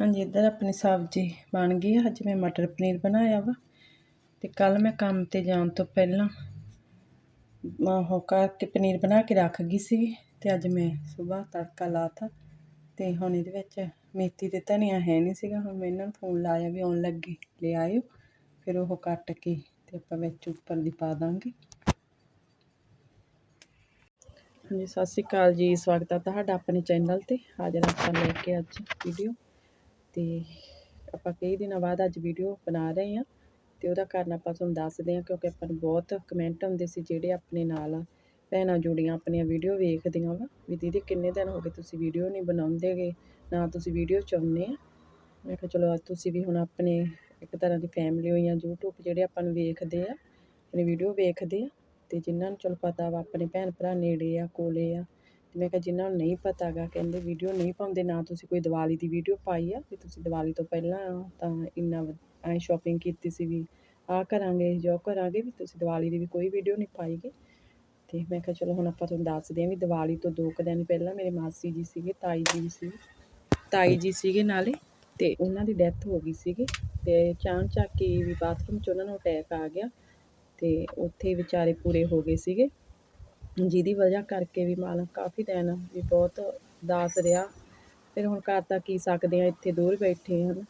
ਹਾਂਜੀ ਇੱਧਰ ਆਪਣੀ ਸਬਜ਼ੀ ਬਣ ਗਈ ਆ। ਅੱਜ ਮੈਂ ਮਟਰ ਪਨੀਰ ਬਣਾਇਆ ਵਾ ਤੇ ਕੱਲ ਮੈਂ ਕੰਮ ਤੇ ਜਾਣ ਤੋਂ ਪਹਿਲਾਂ ਮੈਂ ਉਹ ਕਰਕੇ ਪਨੀਰ ਬਣਾ ਕੇ ਰੱਖ ਗਈ ਸੀ ਤੇ ਅੱਜ ਮੈਂ ਸਵੇਰ ਤੜਕਾ ਲਾਤਾ ਤੇ ਹੁਣ ਇਹਦੇ ਵਿੱਚ ਮੇਥੀ ਤੇ ਧਨੀਆ ਹੈ ਨਹੀਂ ਸੀਗਾ। ਹੁਣ ਮੈਂ ਇਹਨਾਂ ਨੂੰ ਫੋਨ ਲਾਇਆ ਵੀ ਆਉਣ ਲੱਗੇ, ਲੈ ਆਇਓ। ਫਿਰ ਉਹ ਕੱਟ ਕੇ ਤੇ ਆਪਾਂ ਵਿੱਚ ਉੱਪਰ ਦੀ ਪਾ ਦਾਂਗੇ। ਹਾਂਜੀ, ਸਤਿ ਸ਼੍ਰੀ ਅਕਾਲ ਜੀ। ਸਵਾਗਤ ਹੈ ਤੁਹਾਡਾ ਆਪਣੇ ਚੈਨਲ ਤੇ। ਹਾਜ਼ਰ ਆਪਾਂ ਲੈ ਕੇ ਅੱਜ ਵੀਡੀਓ ਤੇ ਆਪਾਂ ਕਈ ਦਿਨਾਂ ਬਾਅਦ ਅੱਜ ਵੀਡੀਓ ਬਣਾ ਰਹੇ ਹਾਂ ਤੇ ਉਹਦਾ ਕਾਰਨ ਆਪਾਂ ਤੁਹਾਨੂੰ ਦੱਸਦੇ ਹਾਂ, ਕਿਉਂਕਿ ਆਪਾਂ ਨੂੰ ਬਹੁਤ ਕਮੈਂਟ ਆਉਂਦੇ ਸੀ ਜਿਹੜੇ ਆਪਣੇ ਨਾਲ ਭੈਣਾਂ ਜੁੜੀਆਂ ਆਪਣੀਆਂ ਵੀਡੀਓ ਵੇਖਦੀਆਂ ਵਾ, ਵੀ ਦੀਦੀ ਕਿੰਨੇ ਦਿਨ ਹੋ ਗਏ ਤੁਸੀਂ ਵੀਡੀਓ ਨਹੀਂ ਬਣਾਉਂਦੇਗੇ ਨਾ ਤੁਸੀਂ ਵੀਡੀਓ ਚਾਹੁੰਦੇ ਆ। ਮੈਂ ਕਿਹਾ ਚਲੋ ਅੱਜ ਤੁਸੀਂ ਵੀ ਹੁਣ ਆਪਣੇ ਇੱਕ ਤਰ੍ਹਾਂ ਦੀ ਫੈਮਿਲੀ ਹੋਈਆਂ ਆ YouTube ਜਿਹੜੇ ਆਪਾਂ ਨੂੰ ਵੇਖਦੇ ਆ, ਆਪਣੀ ਵੀਡੀਓ ਵੇਖਦੇ ਆ, ਤੇ ਜਿਨ੍ਹਾਂ ਨੂੰ ਚਲੋ ਪਤਾ ਵਾ ਆਪਣੇ ਭੈਣ ਭਰਾ ਨੇੜੇ ਆ, ਕੋਲੇ ਆ ਅਤੇ ਮੈਂ ਕਿਹਾ ਜਿਨ੍ਹਾਂ ਨੂੰ ਨਹੀਂ ਪਤਾ ਗਾ ਕਹਿੰਦੇ ਵੀਡੀਓ ਨਹੀਂ ਪਾਉਂਦੇ, ਨਾ ਤੁਸੀਂ ਕੋਈ ਦੀਵਾਲੀ ਦੀ ਵੀਡੀਓ ਪਾਈ ਆ, ਵੀ ਤੁਸੀਂ ਦੀਵਾਲੀ ਤੋਂ ਪਹਿਲਾਂ ਤਾਂ ਇੰਨਾ ਐਂ ਸ਼ਾਪਿੰਗ ਕੀਤੀ ਸੀ ਵੀ ਆਹ ਕਰਾਂਗੇ, ਜੋ ਕਰਾਂਗੇ, ਵੀ ਤੁਸੀਂ ਦੀਵਾਲੀ ਦੀ ਵੀ ਕੋਈ ਵੀਡੀਓ ਨਹੀਂ ਪਾਈਗੇ ਤੇ ਮੈਂ ਕਿਹਾ ਚਲੋ ਹੁਣ ਆਪਾਂ ਤੁਹਾਨੂੰ ਦੱਸਦੇ ਹਾਂ ਵੀ ਦੀਵਾਲੀ ਤੋਂ ਦੋ ਕੁ ਦਿਨ ਪਹਿਲਾਂ ਮੇਰੇ ਮਾਸੀ ਜੀ ਸੀਗੇ, ਤਾਈ ਜੀ ਵੀ ਸੀ, ਤਾਈ ਜੀ ਸੀਗੇ ਨਾਲੇ, ਤੇ ਉਹਨਾਂ ਦੀ ਡੈਥ ਹੋ ਗਈ ਸੀਗੀ, ਤੇ ਚਾਂ ਕੇ ਵੀ ਬਾਥਰੂਮ 'ਚ ਉਹਨਾਂ ਨੂੰ ਅਟੈਕ ਆ ਗਿਆ, ਤੇ ਉੱਥੇ ਵਿਚਾਰੇ ਪੂਰੇ ਹੋ ਗਏ ਸੀਗੇ। ਜਿਹਦੀ ਵਜ੍ਹਾ ਕਰਕੇ ਵੀ ਮਨ ਕਾਫੀ ਦਿਨ ਵੀ ਬਹੁਤ ਉਦਾਸ ਰਿਹਾ। ਫਿਰ ਹੁਣ ਕਰ ਤਾਂ ਕੀ ਸਕਦੇ ਹਾਂ ਇੱਥੇ ਦੂਰ ਬੈਠੇ ਹਨ।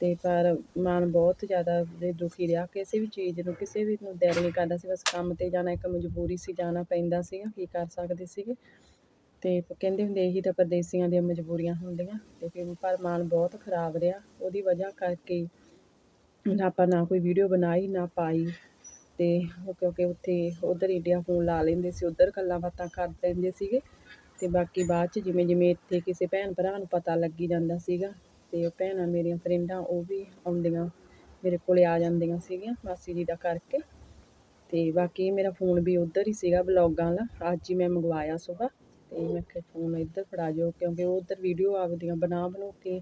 ਅਤੇ ਪਰ ਮਨ ਬਹੁਤ ਜ਼ਿਆਦਾ ਵੀ ਦੁਖੀ ਰਿਹਾ। ਕਿਸੇ ਵੀ ਚੀਜ਼ ਨੂੰ, ਕਿਸੇ ਵੀ ਨੂੰ ਦਿਲ ਨਹੀਂ ਕਰਦਾ ਸੀ, ਬਸ ਕੰਮ ਤੇ ਜਾਣਾ, ਇੱਕ ਮਜਬੂਰੀ ਸੀ, ਜਾਣਾ ਪੈਂਦਾ ਸੀਗਾ ਕੀ ਕਰ ਸਕਦੇ ਸੀਗੇ। ਅਤੇ ਕਹਿੰਦੇ ਹੁੰਦੇ ਇਹੀ ਤਾਂ ਪਰਦੇਸੀਆਂ ਦੀਆਂ ਮਜਬੂਰੀਆਂ ਹੁੰਦੀਆਂ। ਤੇ ਫਿਰ ਪਰ ਮਨ ਬਹੁਤ ਖਰਾਬ ਰਿਹਾ। ਉਹਦੀ ਵਜ੍ਹਾ ਕਰਕੇ ਨਾ ਆਪਾਂ ਨਾ ਕੋਈ ਵੀਡੀਓ ਬਣਾਈ, ਨਾ ਪਾਈ। ਤੇ ਉਹ ਕਿਉਂਕਿ ਉੱਥੇ ਉਧਰ ਇੰਡੀਆ ਫੋਨ ਲਾ ਲੈਂਦੇ ਸੀ, ਉਧਰ ਗੱਲਾਂ ਬਾਤਾਂ ਕਰ ਲੈਂਦੇ ਸੀਗੇ। ਤੇ ਬਾਕੀ ਬਾਅਦ ਚ ਜਿਵੇਂ ਜਿਵੇਂ ਇੱਥੇ ਕਿਸੇ ਭੈਣ ਭਰਾ ਨੂੰ ਪਤਾ ਲੱਗੀ ਜਾਂਦਾ ਸੀਗਾ, ਤੇ ਉਹ ਭੈਣਾਂ ਮੇਰੀਆਂ ਫਰੈਂਡਾਂ ਉਹ ਵੀ ਆਉਂਦੀਆਂ, ਮੇਰੇ ਕੋਲੇ ਆ ਜਾਂਦੀਆਂ ਸੀਗੀਆਂ ਮਾਸੀ ਜੀ ਦਾ ਕਰਕੇ। ਤੇ ਬਾਕੀ ਮੇਰਾ ਫੋਨ ਵੀ ਉਧਰ ਹੀ ਸੀਗਾ ਬਲੌਗਾਂ ਵਾਲਾ, ਅੱਜ ਹੀ ਮੈਂ ਮੰਗਵਾਇਆ ਸੁਬਾ ਤੇ ਮੈਂ ਕਿਹਾ ਫੋਨ ਇੱਧਰ ਫੜਾ ਜਾਓ ਕਿਉਂਕਿ ਉਹ ਉਧਰ ਵੀਡੀਓ ਆਪਦੀਆਂ ਬਣਾ ਬਣੂ ਕੇ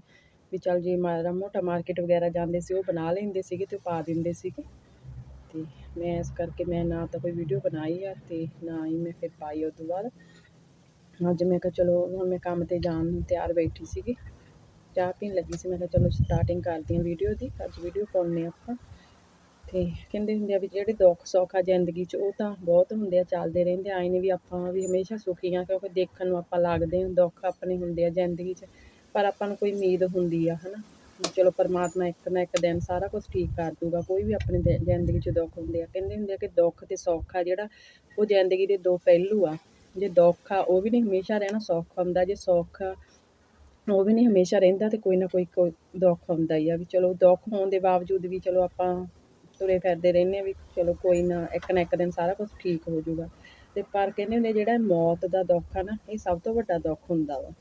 ਵੀ ਚੱਲ ਜੇ ਮਾੜਾ ਮੋਟਾ ਮਾਰਕੀਟ ਵਗੈਰਾ ਜਾਂਦੇ ਸੀ, ਉਹ ਬਣਾ ਲੈਂਦੇ ਸੀਗੇ ਤੇ ਪਾ ਦਿੰਦੇ ਸੀਗੇ। ਤੇ ਮੈਂ ਇਸ ਕਰਕੇ ਮੈਂ ਨਾ ਤਾਂ ਕੋਈ ਵੀਡੀਓ ਬਣਾਈ ਆ ਤੇ ਨਾ ਹੀ ਮੈਂ ਫਿਰ ਪਾਈ ਉਹ ਤੋਂ ਬਾਅਦ। ਅੱਜ ਮੈਂ ਕਿਹਾ ਚਲੋ ਹੁਣ ਮੈਂ ਕੰਮ ਤੇ ਜਾਣ ਨੂੰ ਤਿਆਰ ਬੈਠੀ ਸੀਗੀ। ਚਾਹ ਪੀਣ ਲੱਗੀ ਸੀ, ਮੈਂ ਕਿਹਾ ਚਲੋ ਸਟਾਰਟਿੰਗ ਕਰਦੀ ਹਾਂ ਵੀਡੀਓ ਦੀ। ਅੱਜ ਵੀਡੀਓ ਪਾਉਣੇ ਆਪਾਂ। ਤੇ ਕਹਿੰਦੇ ਹੁੰਦੇ ਆ ਵੀ ਜਿਹੜੇ ਦੁੱਖ ਸੁੱਖ ਆ ਜ਼ਿੰਦਗੀ 'ਚ, ਉਹ ਤਾਂ ਬਹੁਤ ਹੁੰਦੇ ਆ, ਚੱਲਦੇ ਰਹਿੰਦੇ ਆਏ ਨੇ ਵੀ ਆਪਾਂ ਵੀ ਹਮੇਸ਼ਾ ਸੁਖੀ ਆ ਕਿਉਂਕਿ ਦੇਖਣ ਨੂੰ ਆਪਾਂ ਲੱਗਦੇ ਹਾਂ, ਦੁੱਖ ਆਪਣੇ ਹੁੰਦੇ ਆ ਜ਼ਿੰਦਗੀ 'ਚ, ਪਰ ਆਪਾਂ ਨੂੰ ਕੋਈ ਉਮੀਦ ਹੁੰਦੀ ਆ, ਹਨਾ? ਚਲੋ ਪਰਮਾਤਮਾ ਇੱਕ ਨਾ ਇੱਕ ਦਿਨ ਸਾਰਾ ਕੁਝ ਠੀਕ ਕਰ ਦੂਗਾ, ਕੋਈ ਵੀ ਆਪਣੀ ਜ਼ਿੰਦਗੀ 'ਚ ਦੁੱਖ ਹੁੰਦੇ ਆ। ਕਹਿੰਦੇ ਹੁੰਦੇ ਆ ਕਿ ਦੁੱਖ ਤੇ ਸੁੱਖ ਆ ਜਿਹੜਾ, ਉਹ ਜ਼ਿੰਦਗੀ ਦੇ ਦੋ ਪਹਿਲੂ ਆ। ਜੇ ਦੁੱਖ ਆ, ਉਹ ਵੀ ਨਹੀਂ ਹਮੇਸ਼ਾ ਰਹਿਣਾ ਸੁੱਖ ਹੁੰਦਾ। ਜੇ ਸੌਖ ਆ, ਉਹ ਵੀ ਨਹੀਂ ਹਮੇਸ਼ਾ ਰਹਿੰਦਾ ਤੇ ਕੋਈ ਨਾ ਕੋਈ ਕੋਈ ਦੁੱਖ ਹੁੰਦਾ ਹੀ ਆ ਵੀ ਚਲੋ ਦੁੱਖ ਹੋਣ ਦੇ ਬਾਵਜੂਦ ਵੀ ਚਲੋ ਆਪਾਂ ਤੁਰੇ ਫਿਰਦੇ ਰਹਿੰਦੇ ਆ ਵੀ ਚਲੋ ਕੋਈ ਨਾ ਇੱਕ ਨਾ ਇੱਕ ਦਿਨ ਸਾਰਾ ਕੁਝ ਠੀਕ ਹੋ ਜਾਊਗਾ ਤੇ ਪਰ ਕਹਿੰਦੇ ਹੁੰਦੇ ਜਿਹੜਾ ਮੌਤ ਦਾ ਦੁੱਖ ਆ ਨਾ, ਇਹ ਸਭ ਤੋਂ ਵੱਡਾ ਦੁੱਖ ਹੁੰਦਾ ਵਾ।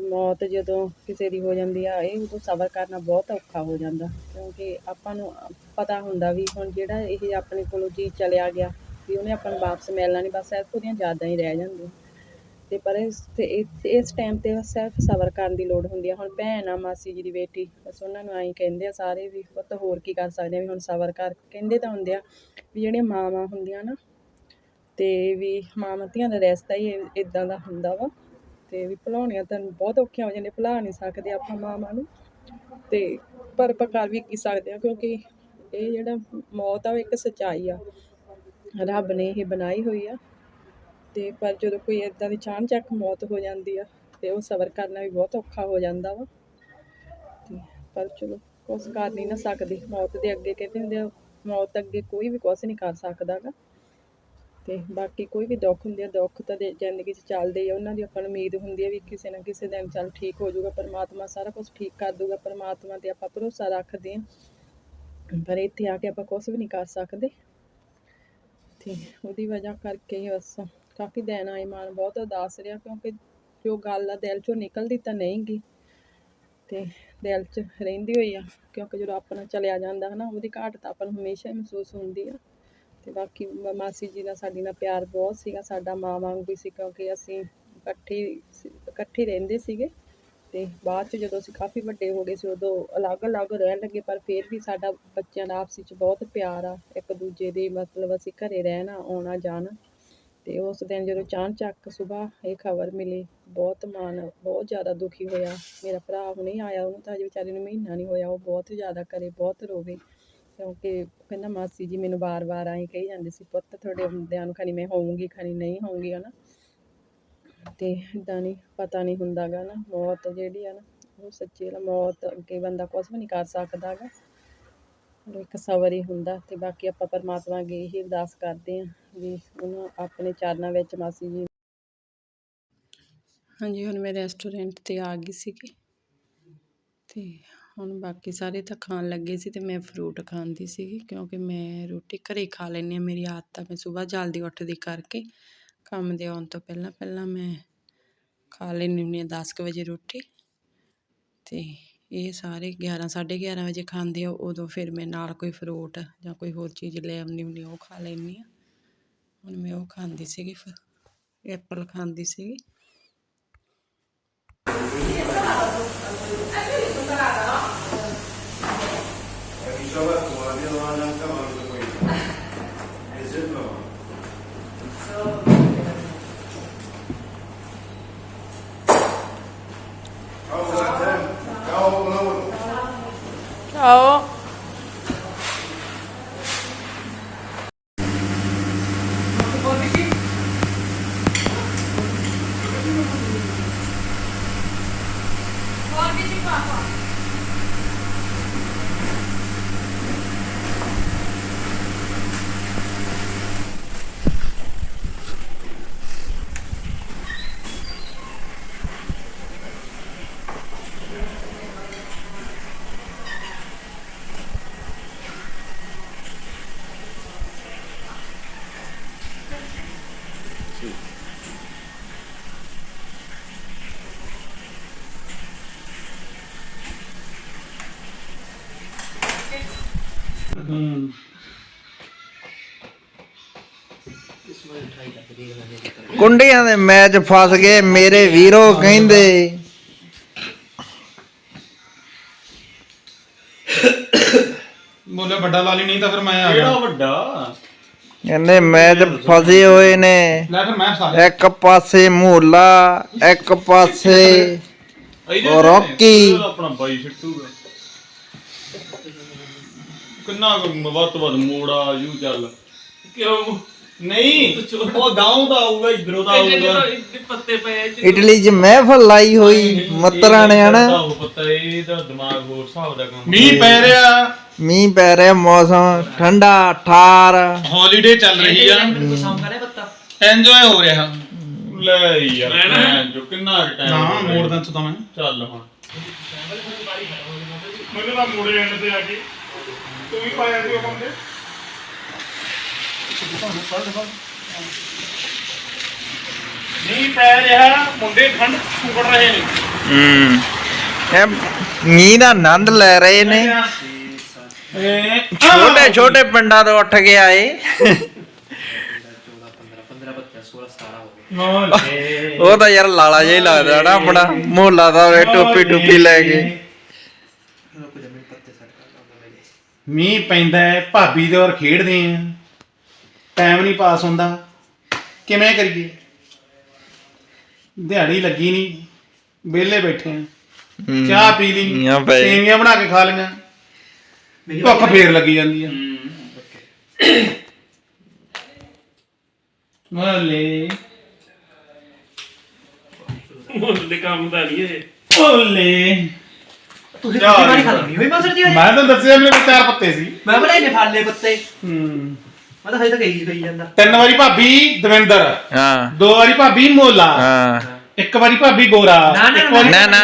ਮੌਤ ਜਦੋਂ ਕਿਸੇ ਦੀ ਹੋ ਜਾਂਦੀ ਆ, ਇਹ ਉਦੋਂ ਸਬਰ ਕਰਨਾ ਬਹੁਤ ਔਖਾ ਹੋ ਜਾਂਦਾ। ਕਿਉਂਕਿ ਆਪਾਂ ਨੂੰ ਪਤਾ ਹੁੰਦਾ ਵੀ ਹੁਣ ਜਿਹੜਾ ਇਹ ਆਪਣੇ ਕੋਲੋਂ ਜੀ ਚਲਿਆ ਗਿਆ, ਵੀ ਉਹਨੇ ਆਪਾਂ ਨੂੰ ਵਾਪਸ ਮਿਲਣਾ ਨਹੀਂ ਬਸ ਸਿਰਫ ਉਹਦੀਆਂ ਯਾਦਾਂ ਹੀ ਰਹਿ ਜਾਂਦੀਆਂ। ਤੇ ਪਰ ਇਸ ਤੇ ਇਸ ਟਾਈਮ ਤੇ ਸਿਰਫ ਸਬਰ ਕਰਨ ਦੀ ਲੋੜ ਹੁੰਦੀ ਆ। ਹੁਣ ਭੈਣ ਆ, ਮਾਸੀ ਜੀ ਦੀ ਬੇਟੀ, ਬਸ ਉਹਨਾਂ ਨੂੰ ਐਂ ਕਹਿੰਦੇ ਆ ਸਾਰੇ ਵੀ ਪੁੱਤ ਹੋਰ ਕੀ ਕਰ ਸਕਦੇ ਆ ਵੀ ਹੁਣ ਸਬਰ ਕਰ, ਕਹਿੰਦੇ ਤਾਂ ਹੁੰਦੇ ਆ ਵੀ ਜਿਹੜੀਆਂ ਮਾਵਾਂ ਹੁੰਦੀਆਂ ਨਾ, ਤੇ ਵੀ ਮਾਂ ਧੀਆਂ ਦਾ ਰਿਸ਼ਤਾ ਹੀ ਇਦਾਂ ਦਾ ਹੁੰਦਾ ਵਾ। ਤੇ ਵੀ ਭੁਲਾਉਣੀਆਂ ਤਾਂ ਬਹੁਤ ਔਖੀਆਂ ਹੋ ਜਾਂਦੀਆਂ, ਭੁਲਾ ਨਹੀਂ ਸਕਦੇ ਆਪਾਂ ਮਾਵਾਂ ਨੂੰ। ਤੇ ਪਰ ਆਪਾਂ ਕਰ ਵੀ ਕੀ ਸਕਦੇ ਆ, ਕਿਉਂਕਿ ਇਹ ਜਿਹੜਾ ਮੌਤ ਆ, ਉਹ ਇੱਕ ਸੱਚਾਈ ਆ। ਰੱਬ ਨੇ ਇਹ ਬਣਾਈ ਹੋਈ ਆ। ਤੇ ਪਰ ਜਦੋਂ ਕੋਈ ਇਦਾਂ ਦੀ ਚਾਣਚੱਕ ਮੌਤ ਹੋ ਜਾਂਦੀ ਆ, ਤੇ ਉਹ ਸਬਰ ਕਰਨਾ ਵੀ ਬਹੁਤ ਔਖਾ ਹੋ ਜਾਂਦਾ ਵਾ। ਪਰ ਚਲੋ, ਕੁਛ ਕਰ ਨਹੀਂ ਨਾ ਸਕਦੇ। ਮੌਤ ਦੇ ਅੱਗੇ ਕਹਿੰਦੇ ਹੁੰਦੇ ਆ, ਮੌਤ ਅੱਗੇ ਕੋਈ ਵੀ ਕੁਛ ਨਹੀਂ ਕਰ ਸਕਦਾ ਗਾ। ਤੇ ਬਾਕੀ ਕੋਈ ਵੀ ਦੁੱਖ ਹੁੰਦੇ ਆ, ਦੁੱਖ ਤਾਂ ਦੇ ਜ਼ਿੰਦਗੀ 'ਚ ਚੱਲਦੇ ਆ, ਉਹਨਾਂ ਦੀ ਆਪਾਂ ਨੂੰ ਉਮੀਦ ਹੁੰਦੀ ਆ ਵੀ ਕਿਸੇ ਨਾ ਕਿਸੇ ਦਿਨ ਚੱਲ ਠੀਕ ਹੋ ਜਾਊਗਾ, ਪਰਮਾਤਮਾ ਸਾਰਾ ਕੁਝ ਠੀਕ ਕਰ ਦੂਗਾ ਪਰਮਾਤਮਾ ਤੇ ਆਪਾਂ ਭਰੋਸਾ ਰੱਖਦੇ ਆ ਪਰ ਇੱਥੇ ਆ ਕੇ ਆਪਾਂ ਕੁਝ ਵੀ ਨਹੀਂ ਕਰ ਸਕਦੇ। ਤੇ ਉਹਦੀ ਵਜ੍ਹਾ ਕਰਕੇ ਬਸ ਕਾਫੀ ਦਿਨ ਆਏ ਮਨ ਬਹੁਤ ਉਦਾਸ ਰਿਹਾ, ਕਿਉਂਕਿ ਜੋ ਗੱਲ ਆ ਦਿਲ 'ਚੋਂ ਨਿਕਲਦੀ ਤਾਂ ਨਹੀਂ ਗੀ ਤੇ ਦਿਲ 'ਚ ਰਹਿੰਦੀ ਹੋਈ ਆ, ਕਿਉਂਕਿ ਜਦੋਂ ਆਪਣਾ ਚਲਿਆ ਜਾਂਦਾ ਹਨਾ, ਉਹਦੀ ਘਾਟ ਤਾਂ ਆਪਾਂ ਨੂੰ ਹਮੇਸ਼ਾ ਹੀ ਮਹਿਸੂਸ ਹੁੰਦੀ ਆ। ਤੇ ਬਾਕੀ ਮਾਸੀ ਜੀ ਦਾ ਸਾਡੀ ਨਾਲ ਪਿਆਰ ਬਹੁਤ ਸੀਗਾ, ਸਾਡਾ ਮਾਂ ਵਾਂਗੂ ਵੀ ਸੀ ਕਿਉਂਕਿ ਅਸੀਂ ਇਕੱਠੇ ਇਕੱਠੇ ਰਹਿੰਦੇ ਸੀਗੇ ਤੇ ਬਾਅਦ ਚ ਜਦੋਂ ਅਸੀਂ ਕਾਫੀ ਵੱਡੇ ਹੋ ਗਏ ਸੀ, ਉਦੋਂ ਅਲੱਗ-ਅਲੱਗ ਰਹਿਣ ਲੱਗੇ, ਪਰ ਫਿਰ ਵੀ ਸਾਡਾ ਬੱਚਿਆਂ ਦਾ ਆਪਸ ਵਿੱਚ ਬਹੁਤ ਪਿਆਰ ਆ, ਇੱਕ ਦੂਜੇ ਦੇ ਮਤਲਬ ਅਸੀਂ ਘਰੇ ਰਹਿਣਾ, ਆਉਣਾ, ਜਾਣਾ ਤੇ ਉਸ ਦਿਨ ਜਦੋਂ ਚਾਣ ਚੱਕ ਸਵੇਰ ਇਹ ਖਬਰ ਮਿਲੀ, ਬਹੁਤ ਮਨ ਬਹੁਤ ਜ਼ਿਆਦਾ ਦੁਖੀ ਹੋਇਆ, ਮੇਰਾ ਭਰਾ ਹੁਣੇ ਆਇਆ ਉਹਨੂੰ ਤਾਂ ਅਜੇ ਵਿਚਾਰੇ ਨੂੰ ਮਹੀਨਾ ਨਹੀਂ ਹੋਇਆ, ਉਹ ਬਹੁਤ ਜ਼ਿਆਦਾ ਕਰੇ ਬਹੁਤ ਰੋਵੇ ਕਿਉਂਕਿ ਕਹਿੰਦਾ ਮਾਸੀ ਜੀ ਮੈਨੂੰ ਵਾਰ-ਵਾਰ ਆਈ ਕਹੀ ਜਾਂਦੇ ਸੀ, ਪੁੱਤ, ਤੁਹਾਡੇ ਹੁੰਦਿਆਂ ਨੂੰ ਖਣੀ ਮੈਂ ਹੋਊਂਗੀ, ਖਣੀ ਨਹੀਂ ਹੋਊਂਗੀ, ਹਨਾ? ਤੇ ਇਦਾਂ ਨਹੀਂ ਪਤਾ ਨਹੀਂ ਹੁੰਦਾਗਾ ਨਾ, ਮੌਤ ਜਿਹੜੀ ਆ ਨਾ, ਉਹ ਸੱਚੀ ਆ ਮੌਤ ਅੱਗੇ ਬੰਦਾ ਕੁਝ ਵੀ ਨਹੀਂ ਕਰ ਸਕਦਾਗਾ। ਪਰ ਇੱਕ ਸਬਰ ਹੀ ਹੁੰਦਾ ਤੇ ਬਾਕੀ ਆਪਾਂ ਪਰਮਾਤਮਾ ਅੱਗੇ ਇਹੀ ਅਰਦਾਸ ਕਰਦੇ ਹਾਂ ਵੀ ਉਹਨਾਂ ਆਪਣੇ ਚਰਨਾਂ ਵਿੱਚ ਮਾਸੀ ਜੀ ਹਾਂਜੀ, ਹੁਣ ਮੈਂ ਰੈਸਟੋਰੈਂਟ ਤੇ ਆ ਗਈ ਸੀਗੀ ਤੇ ਹੁਣ ਬਾਕੀ ਸਾਰੇ ਤਾਂ ਖਾਣ ਲੱਗੇ ਸੀ ਅਤੇ ਮੈਂ ਫਰੂਟ ਖਾਂਦੀ ਸੀਗੀ, ਕਿਉਂਕਿ ਮੈਂ ਰੋਟੀ ਘਰੇ ਖਾ ਲੈਂਦੀ ਹਾਂ, ਮੇਰੀ ਆਦਤ ਆ ਮੈਂ ਸੁਬਾਹ ਜਲਦੀ ਉੱਠਦੀ ਕਰਕੇ ਕੰਮ ਦੇ ਆਉਣ ਤੋਂ ਪਹਿਲਾਂ ਪਹਿਲਾਂ ਮੈਂ ਖਾ ਲੈਂਦੀ ਹੁੰਦੀ ਹਾਂ ਦਸ ਕੁ ਵਜੇ ਰੋਟੀ ਅਤੇ ਇਹ ਸਾਰੇ 11 11:30 ਵਜੇ ਖਾਂਦੇ ਆ, ਉਦੋਂ ਫਿਰ ਮੈਂ ਨਾਲ ਕੋਈ ਫਰੂਟ ਜਾਂ ਕੋਈ ਹੋਰ ਚੀਜ਼ ਲੈ ਆਉਂਦੀ ਹੁੰਦੀ ਹਾਂ, ਉਹ ਖਾ ਲੈਂਦੀ ਹਾਂ। ਹੁਣ ਮੈਂ ਉਹ ਖਾਂਦੀ ਸੀਗੀ, ਫਿਰ ਐਪਲ ਖਾਂਦੀ ਸੀਗੀ। Eh, io sono parata, no? E mi sono fatto la mia domanda anche a Wow. ਕੁੰਡੀਆਂ ਦੇ ਮੈਚ ਫਸ ਗਏ ਮੇਰੇ ਵੀਰੋ ਕਹਿੰਦੇ। ਬੋਲੇ ਵੱਡਾ ਲਾਲੀ ਨਹੀਂ ਤਾਂ ਫਿਰ ਮੈਂ ਆ ਗਿਆ। ਵੱਡਾ? ਕਹਿੰਦੇ ਮੈਚ ਫਸੇ ਹੋਏ ਨੇ। ਲੈ ਫਿਰ ਮੈਂ ਸਾਰੇ। ਇੱਕ ਪਾਸੇ ਮੋਲਾ ਇੱਕ ਪਾਸੇ ਰੌਕੀ। ਆਪਣਾ ਬਾਈ ਛੱਟੂਗਾ ਕਿੰਨਾ ਕੁ ਵੱਧ ਤੋਂ ਵੱਧ ਮੋੜਾ ਯੂ ਚੱਲ। ਕਿਉਂ? ਨਹੀਂ ਉਹ ਗਾਉਂ ਦਾ ਆਊਗਾ ਇਧਰੋਂ ਦਾ ਆਊਗਾ। ਪੱਤੇ ਪਏ ਇਟਲੀ 'ਚ ਮਹਿਫਲ ਲਾਈ ਹੋਈ ਮੱਤਰਾਂ ਨੇ ਹਨਾ? ਉਹ ਪਤਾ ਇਹਦਾ ਦਿਮਾਗ ਹੋਰ ਹਿਸਾਬ ਦਾ ਕੰਮ ਮੀਂਹ ਪੈ ਰਿਹਾ। ਮੀਂਹ ਪੈ ਰਿਹਾ ਮੌਸਮ ਠੰਡਾ ਠਾਰ। ਹੌਲੀਡੇ ਚੱਲ ਰਹੀ ਆ। ਮੈਨੂੰ ਪਸੰਦ ਕਰੇ ਪੱਤਾ। ਐਂਜੋਏ ਹੋ ਰਿਹਾ। ਲੈ ਯਾਰ ਮੈਂ ਜੋ ਕਿੰਨਾ ਟਾਈਮ ਨਾ ਮੋੜ ਦਾ ਤਾਂ ਮੈਂ। ਚੱਲ ਹੁਣ। ਮੈਨੂੰ ਤਾਂ ਮੋੜੇ ਐਂਡ ਤੇ ਆ ਕੇ। ਤੂੰ ਵੀ ਪਾਇਆ ਸੀ ਉਹ ਬੰਦੇ? ਮੀਂਹ ਪੈ ਰਿਹਾ ਮੁੰਡੇ ਠੰਡ ਸੁਕੜ ਰਹੇ ਨੇ। ਹੂੰ। ਇਹ ਮੀਂਹ ਦਾ ਆਨੰਦ ਲੈ ਰਹੇ ਨੇ। ਛੋਟੇ ਛੋਟੇ ਪਿੰਡਾਂ ਤੋਂ ਉੱਠ ਕੇ ਆਏ। 15 15 16 17 ਹੋ। ਗਏ ਉਹ ਤਾਂ ਯਾਰ ਲਾਲਾ ਜਿਹਾ ਹੀ ਲੱਗਦਾ ਨਾ ਆਪਣਾ। ਮੋਲਾ ਦਾ ਟੋਪੀ ਟੋਪੀ ਲੈ ਕੇ ਰੁਕ ਜਾ ਮੇਰੇ ਪੱਤੇ ਸੈੱਟ ਕਰ ਲਾਂ ਮੇਰੇ ਮੀਂਹ ਪੈਂਦਾ ਹੈ ਭਾਬੀ ਦੇ ਔਰ ਖੇਡਦੇ ਆ। ਟਾਈਮ ਨਹੀਂ ਪਾਸ ਹੁੰਦਾ। ਕਿਵੇਂ ਕਰੀਏ? ਦਿਹਾੜੀ ਲੱਗੀ ਨਹੀਂ ਵਿਹਲੇ ਬੈਠੇ ਆ। ਚਾਹ ਪੀ ਲਈ। ਸੇਵੀਆਂ ਬਣਾ ਕੇ ਖਾ ਲਈਆਂ। ਭੁੱਖ ਫੇਰ ਲੱਗੀ ਜਾਂਦੀ ਆ। ਮੁੱਲ ਦੇ ਕੰਮ ਦਾ ਨਹੀਂ ਇਹ ਓਲੇ ਤੁਸੀਂ ਕਿੰਨੀ ਵਾਰੀ ਨਹੀਂ ਖਾਣੀ ਹੋਈ ਮਾਸਰ ਜੀ ਮੈਂ ਤਾਂ ਦੱਸਿਆ ਮੇਰੇ ਕੋਲ ਚਾਰ ਪੱਤੇ ਸੀ। ਮੈਂ ਬਲੇ ਨੇ ਫੜ ਲਏ ਪੱਤੇ। ਹੂੰ। ਮੈਂ ਤਾਂ ਹਜੇ ਤੱਕ ਇਹੀ ਕਹੀ ਜਾਂਦਾ। ਤਿੰਨ ਵਾਰੀ ਭਾਬੀ ਦਵਿੰਦਰ ਹਾਂ। ਦੋ ਵਾਰੀ ਭਾਬੀ ਮੋਲਾ ਹਾਂ। ਇੱਕ ਵਾਰੀ ਭਾਬੀ ਗੋਰਾ ਨਾ ਨਾ ਇੱਕ ਵਾਰੀ ਨਾ, ਨਾ।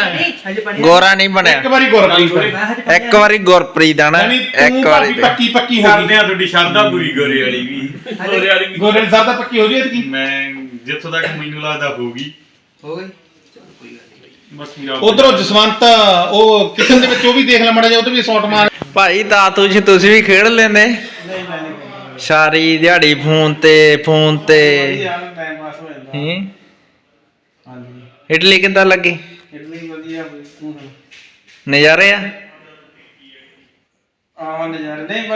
ਹਜੇ ਪੜੀ ਗੋਰਾ ਨਹੀਂ ਇੱਕ ਬਣਿਆ ਵਾਰੀ ਗੁਰਪ੍ਰੀਤ ਮੈਂ ਹਜੇ ਪੜ੍ਹਿਆ ਇੱਕ ਵਾਰੀ ਗੁਰਪ੍ਰੀਤ ਆ ਨਾ ਯਾਨੀ ਇੱਕ ਵਾਰੀ ਭਾਬੀ ਪੱਕੀ ਪੱਕੀ ਹੋ ਕਰਦੇ ਗਈ ਆ ਤੁਹਾਡੀ ਸ਼ਰਧਾ ਪੂਰੀ ਗੋਰੇ ਵਾਲੀ ਵੀ। ਗੋਰੇ ਵਾਲੀ ਵੀ। ਗੋਰੇ ਸਾਹਿਬ ਤਾਂ ਪੱਕੀ ਹੋ ਗਈ ਐਤਕੀ? ਮੈਂ ਜਿੱਥੋਂ ਤੱਕ ਮੈਨੂੰ ਲੱਗਦਾ ਹੋਊਗੀ ਹੋ ਗਈ ਚਲ ਕੋਈ ਗੱਲ ਨਹੀਂ ਬਾਕੀ ਰੱਬ ਉਧਰੋਂ ਜਸਵੰਤ ਉਹ ਕਿਚਨ ਦੇ ਵਿੱਚ ਉਹ ਵੀ ਦੇਖ ਲੈ ਮੜਾ ਜਾ ਉਧਰ ਵੀ ਸ਼ਾਟ ਮਾਰ। ਭਾਈ ਤਾਂ ਤੁਸੀਂ ਤੁਸੀਂ ਵੀ ਖੇਡ ਲੈਂਦੇ? ਸਾਰੀ ਦਿਹਾੜੀ ਫੋਨ ਤੇ ਫੋਨ ਤੇ। ਹੋ ਇਡਲੀ ਕਿੱਦਾਂ ਲੱਗੀ? ਇਡਲੀ ਵਧੀਆ ਬਈ ਨਜ਼ਾਰੇ ਆ? ਆਹ ਨਜ਼ਾਰੇ। ਨਹੀਂ